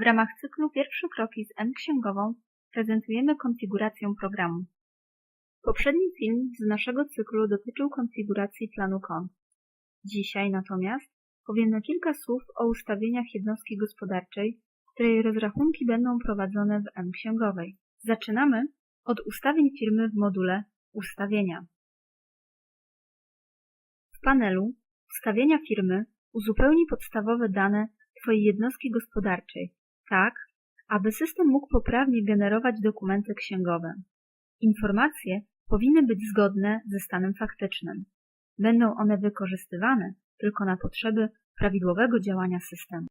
W ramach cyklu Pierwsze kroki z M-księgową prezentujemy konfigurację programu. Poprzedni film z naszego cyklu dotyczył konfiguracji planu kont. Dzisiaj natomiast powiemy kilka słów o ustawieniach jednostki gospodarczej, której rozrachunki będą prowadzone w M-księgowej. Zaczynamy od ustawień firmy w module Ustawienia. W panelu Ustawienia firmy uzupełnij podstawowe dane Twojej jednostki gospodarczej, tak, aby system mógł poprawnie generować dokumenty księgowe. Informacje powinny być zgodne ze stanem faktycznym. Będą one wykorzystywane tylko na potrzeby prawidłowego działania systemu.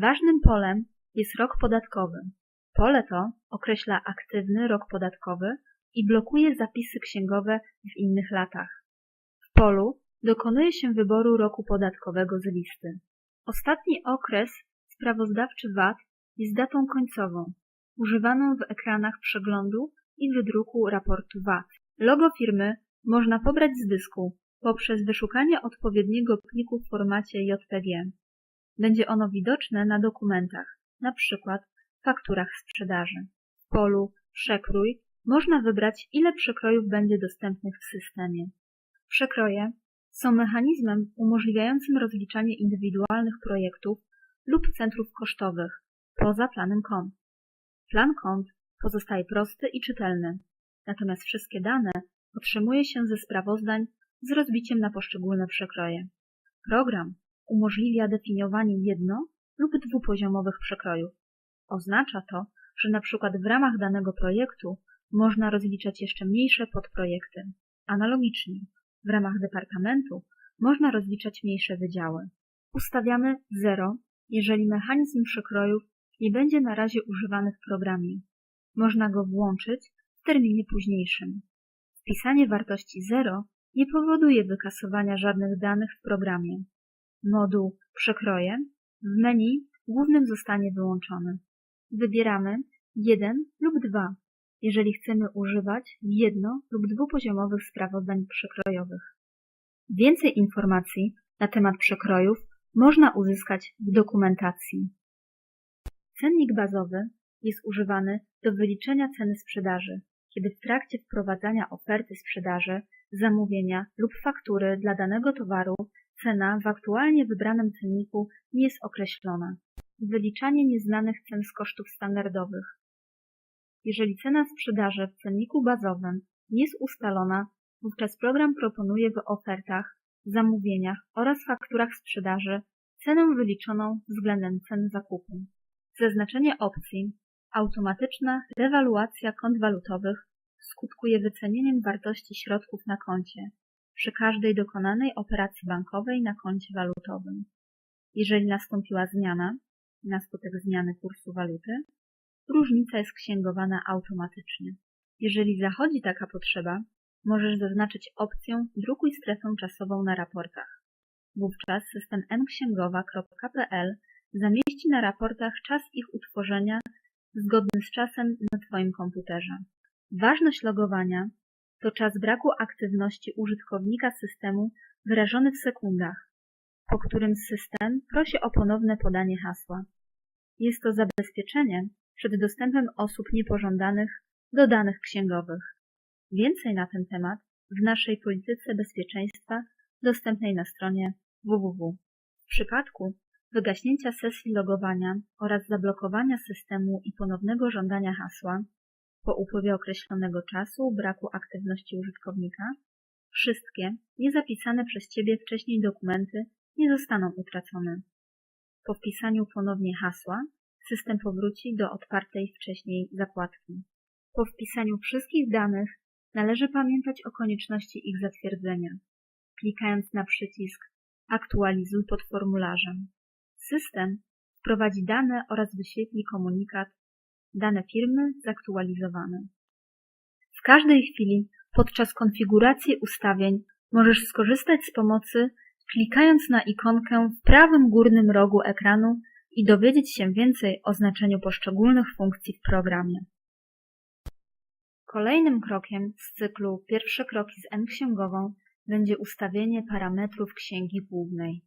Ważnym polem jest rok podatkowy. Pole to określa aktywny rok podatkowy i blokuje zapisy księgowe w innych latach. W polu dokonuje się wyboru roku podatkowego z listy. Ostatni okres sprawozdawczy VAT jest datą końcową, używaną w ekranach przeglądu i wydruku raportu VAT. Logo firmy można pobrać z dysku poprzez wyszukanie odpowiedniego pliku w formacie JPG. Będzie ono widoczne na dokumentach, np. fakturach sprzedaży. W polu Przekrój można wybrać, ile przekrojów będzie dostępnych w systemie. Przekroje są mechanizmem umożliwiającym rozliczanie indywidualnych projektów lub centrów kosztowych poza planem kont. Plan kont pozostaje prosty i czytelny, natomiast wszystkie dane otrzymuje się ze sprawozdań z rozbiciem na poszczególne przekroje. Program umożliwia definiowanie jedno- lub dwupoziomowych przekrojów. Oznacza to, że na przykład w ramach danego projektu można rozliczać jeszcze mniejsze podprojekty. Analogicznie, w ramach departamentu można rozliczać mniejsze wydziały. Ustawiamy 0, jeżeli mechanizm przekrojów nie będzie na razie używany w programie. Można go włączyć w terminie późniejszym. Wpisanie wartości 0 nie powoduje wykasowania żadnych danych w programie. Moduł Przekroje w menu głównym zostanie wyłączony. Wybieramy 1 lub 2 jeżeli chcemy używać jedno- lub dwupoziomowych sprawozdań przekrojowych. Więcej informacji na temat przekrojów można uzyskać w dokumentacji. Cennik bazowy jest używany do wyliczenia ceny sprzedaży, kiedy w trakcie wprowadzania oferty sprzedaży, zamówienia lub faktury dla danego towaru cena w aktualnie wybranym cenniku nie jest określona. Wyliczanie nieznanych cen z kosztów standardowych, jeżeli cena sprzedaży w cenniku bazowym jest ustalona, wówczas program proponuje w ofertach, zamówieniach oraz fakturach sprzedaży cenę wyliczoną względem cen zakupu. Zaznaczenie opcji automatyczna rewaluacja kont walutowych skutkuje wycenieniem wartości środków na koncie przy każdej dokonanej operacji bankowej na koncie walutowym. Jeżeli nastąpiła zmiana na skutek zmiany kursu waluty, różnica jest księgowana automatycznie. Jeżeli zachodzi taka potrzeba, możesz zaznaczyć opcję Drukuj strefę czasową na raportach. Wówczas system mksięgowa.pl zamieści na raportach czas ich utworzenia zgodny z czasem na Twoim komputerze. Ważność logowania to czas braku aktywności użytkownika systemu wyrażony w sekundach, po którym system prosi o ponowne podanie hasła. Jest to zabezpieczenie, przed dostępem osób niepożądanych do danych księgowych. Więcej na ten temat w naszej polityce bezpieczeństwa dostępnej na stronie www. W przypadku wygaśnięcia sesji logowania oraz zablokowania systemu i ponownego żądania hasła po upływie określonego czasu braku aktywności użytkownika, wszystkie niezapisane przez Ciebie wcześniej dokumenty nie zostaną utracone. Po wpisaniu ponownie hasła system powróci do otwartej wcześniej zakładki. Po wpisaniu wszystkich danych należy pamiętać o konieczności ich zatwierdzenia, klikając na przycisk Aktualizuj pod formularzem. System wprowadzi dane oraz wyświetli komunikat Dane firmy zaktualizowane. W każdej chwili podczas konfiguracji ustawień możesz skorzystać z pomocy klikając na ikonkę w prawym górnym rogu ekranu i dowiedzieć się więcej o znaczeniu poszczególnych funkcji w programie. Kolejnym krokiem z cyklu Pierwsze kroki z N-księgową będzie ustawienie parametrów księgi głównej.